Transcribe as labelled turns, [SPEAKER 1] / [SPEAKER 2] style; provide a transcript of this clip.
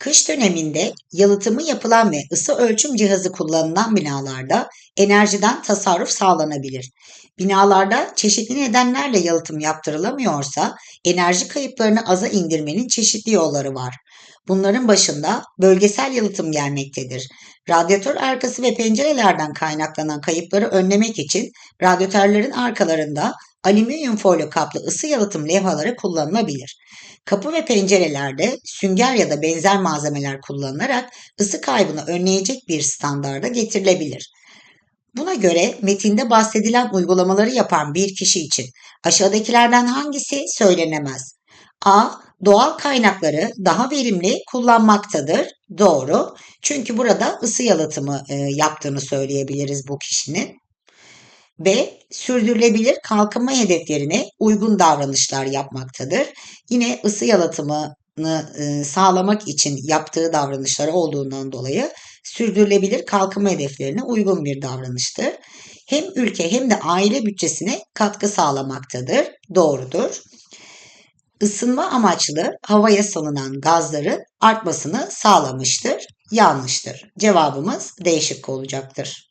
[SPEAKER 1] Kış döneminde yalıtımı yapılan ve ısı ölçüm cihazı kullanılan binalarda enerjiden tasarruf sağlanabilir. Binalarda çeşitli nedenlerle yalıtım yaptırılamıyorsa enerji kayıplarını aza indirmenin çeşitli yolları var. Bunların başında bölgesel yalıtım gelmektedir. Radyatör arkası ve pencerelerden kaynaklanan kayıpları önlemek için radyatörlerin arkalarında alüminyum folyo kaplı ısı yalıtım levhaları kullanılabilir. Kapı ve pencerelerde sünger ya da benzer malzemeler kullanılarak ısı kaybını önleyecek bir standarda getirilebilir. Buna göre metinde bahsedilen uygulamaları yapan bir kişi için aşağıdakilerden hangisi söylenemez? A. Doğal kaynakları daha verimli kullanmaktadır. Doğru. Çünkü burada ısı yalıtımı e, yaptığını söyleyebiliriz bu kişinin. B. Sürdürülebilir kalkınma hedeflerine uygun davranışlar yapmaktadır. Yine ısı yalıtımını e, sağlamak için yaptığı davranışlar olduğundan dolayı sürdürülebilir kalkınma hedeflerine uygun bir davranıştır. Hem ülke hem de aile bütçesine katkı sağlamaktadır. Doğrudur. Isınma amaçlı havaya salınan gazların artmasını sağlamıştır. Yanlıştır. Cevabımız D şıkkı olacaktır.